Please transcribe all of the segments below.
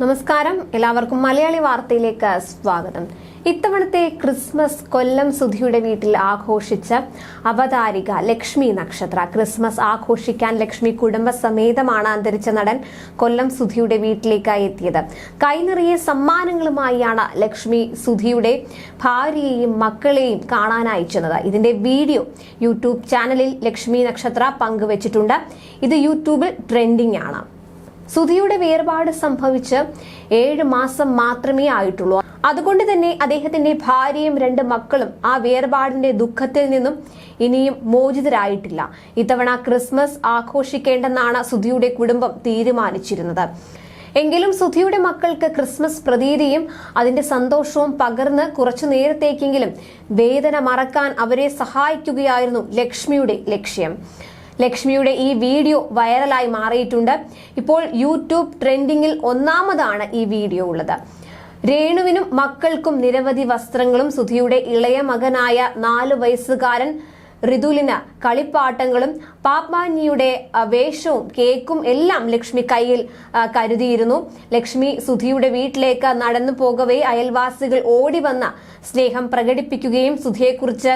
നമസ്കാരം. എല്ലാവർക്കും മലയാളി വാർത്തയിലേക്ക് സ്വാഗതം. ഇത്തവണത്തെ ക്രിസ്മസ് കൊല്ലം സുധിയുടെ വീട്ടിൽ ആഘോഷിച്ച അവതാരിക ലക്ഷ്മി നക്ഷത്ര. ക്രിസ്മസ് ആഘോഷിക്കാൻ ലക്ഷ്മി കുടുംബസമേതമാണ് അന്തരിച്ച നടൻ കൊല്ലം സുധിയുടെ വീട്ടിലേക്കായി എത്തിയത്. കൈനിറിയ സമ്മാനങ്ങളുമായാണ് ലക്ഷ്മി സുധിയുടെ ഭാര്യയെയും മക്കളെയും കാണാനായി ചെന്നത്. ഇതിന്റെ വീഡിയോ യൂട്യൂബ് ചാനലിൽ ലക്ഷ്മി നക്ഷത്ര പങ്കുവച്ചിട്ടുണ്ട്. ഇത് യൂട്യൂബിൽ ട്രെൻഡിംഗ് ആണ്. സുധിയുടെ വേർപാട് സംഭവിച്ച് ഏഴ് മാസം മാത്രമേ ആയിട്ടുള്ളൂ. അതുകൊണ്ട് തന്നെ അദ്ദേഹത്തിന്റെ ഭാര്യയും രണ്ട് മക്കളും ആ വേർപാടിന്റെ ദുഃഖത്തിൽ നിന്നും ഇനിയും മോചിതരായിട്ടില്ല. ഇത്തവണ ക്രിസ്മസ് ആഘോഷിക്കേണ്ടെന്നാണ് സുധിയുടെ കുടുംബം തീരുമാനിച്ചിരുന്നത്. എങ്കിലും സുധിയുടെ മക്കൾക്ക് ക്രിസ്മസ് പ്രതീതിയും അതിന്റെ സന്തോഷവും പകർന്ന് കുറച്ചു നേരത്തേക്കെങ്കിലും വേദന മറക്കാൻ അവരെ സഹായിക്കുകയായിരുന്നു ലക്ഷ്മിയുടെ ലക്ഷ്യം. ലക്ഷ്മിയുടെ ഈ വീഡിയോ വൈറലായി മാറിയിട്ടുണ്ട്. ഇപ്പോൾ യൂട്യൂബ് ട്രെൻഡിങ്ങിൽ ഒന്നാമതാണ് ഈ വീഡിയോ ഉള്ളത്. രേണുവിനും മക്കൾക്കും നിരവധി വസ്ത്രങ്ങളും സുധിയുടെ ഇളയ മകനായ നാല് വയസ്സുകാരൻ ഋതുലിന് കളിപ്പാട്ടങ്ങളും പാപ്പാഞ്ഞിയുടെ വേഷവും കേക്കും എല്ലാം ലക്ഷ്മി കയ്യിൽ കരുതിയിരുന്നു. ലക്ഷ്മി സുധിയുടെ വീട്ടിലേക്ക് നടന്നു പോകവേ അയൽവാസികൾ ഓടി വന്ന സ്നേഹം പ്രകടിപ്പിക്കുകയും സുധിയെക്കുറിച്ച്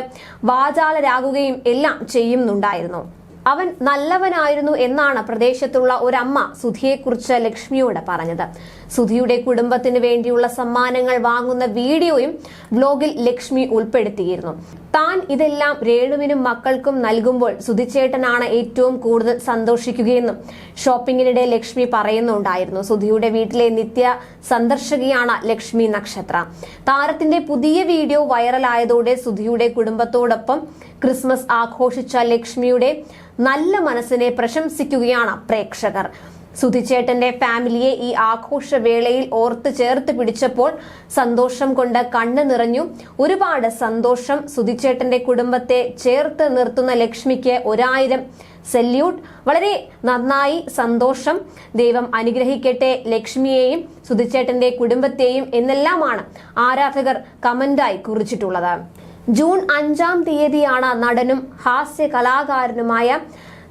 വാചാലരാകുകയും എല്ലാം ചെയ്യുന്നുണ്ടായിരുന്നു. അവൻ നല്ലവനായിരുന്നു എന്നാണ് പ്രദേശത്തുള്ള ഒരമ്മ സുധിയെക്കുറിച്ച് ലക്ഷ്മിയോട് പറഞ്ഞത്. സുധിയുടെ കുടുംബത്തിന് വേണ്ടിയുള്ള സമ്മാനങ്ങൾ വാങ്ങുന്ന വീഡിയോയും വ്ലോഗിൽ ലക്ഷ്മി ഉൾപ്പെടുത്തിയിരുന്നു. താൻ ഇതെല്ലാം രേണുവിനും മക്കൾക്കും നൽകുമ്പോൾ സുധിച്ചേട്ടനാണ് ഏറ്റവും കൂടുതൽ സന്തോഷിക്കുകയെന്നും ഷോപ്പിങ്ങിനിടെ ലക്ഷ്മി പറയുന്നുണ്ടായിരുന്നു. സുധിയുടെ വീട്ടിലെ നിത്യ സന്ദർശകയാണ് ലക്ഷ്മി നക്ഷത്ര. താരത്തിന്റെ പുതിയ വീഡിയോ വൈറലായതോടെ സുധിയുടെ കുടുംബത്തോടൊപ്പം ക്രിസ്മസ് ആഘോഷിച്ച ലക്ഷ്മിയുടെ നല്ല മനസ്സിനെ പ്രശംസിക്കുകയാണ് പ്രേക്ഷകർ. സുധിച്ചേട്ടന്റെ ഫാമിലിയെ ഈ ആഘോഷവേളയിൽ ഓർത്ത് ചേർത്ത് പിടിച്ചപ്പോൾ സന്തോഷം കൊണ്ട് കണ്ണു നിറഞ്ഞു. ഒരുപാട് സന്തോഷം സുധിച്ചേട്ടന്റെ കുടുംബത്തെ ചേർത്ത് നിർത്തുന്ന ലക്ഷ്മിക്ക് ഒരായിരം സല്യൂട്ട്. വളരെ നന്നായി സന്തോഷം. ദൈവം അനുഗ്രഹിക്കട്ടെ ലക്ഷ്മിയെയും സുധിച്ചേട്ടന്റെ കുടുംബത്തെയും എന്നെല്ലാമാണ് ആരാധകർ കമന്റായി കുറിച്ചിട്ടുള്ളത്. ജൂൺ അഞ്ചാം തീയതിയാണ് നടനും ഹാസ്യ കലാകാരനുമായ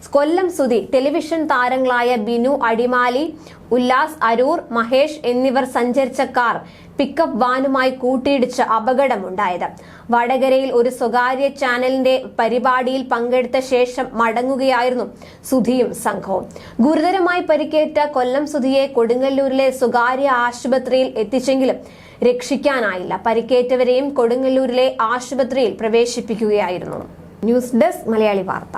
കൊല്ലം സുധി ടെലിവിഷൻ താരങ്ങളായ ബിനു അടിമാലി ഉല്ലാസ് അരൂർ മഹേഷ് എന്നിവർ സഞ്ചരിച്ച കാർ പിക്കപ്പ് വാനുമായി കൂട്ടിയിടിച്ച് അപകടമുണ്ടായത്. വടകരയിൽ ഒരു സ്വകാര്യ ചാനലിന്റെ പരിപാടിയിൽ പങ്കെടുത്ത ശേഷം മടങ്ങുകയായിരുന്നു സുധിയും സംഘവും. ഗുരുതരമായി പരിക്കേറ്റ കൊല്ലം സുധിയെ കൊടുങ്ങല്ലൂരിലെ സ്വകാര്യ ആശുപത്രിയിൽ എത്തിച്ചെങ്കിലും രക്ഷിക്കാനായില്ല. പരിക്കേറ്റവരെയും കൊടുങ്ങല്ലൂരിലെ ആശുപത്രിയിൽ പ്രവേശിപ്പിക്കുകയായിരുന്നു. ന്യൂസ് ഡെസ്ക് മലയാളി വാർത്ത.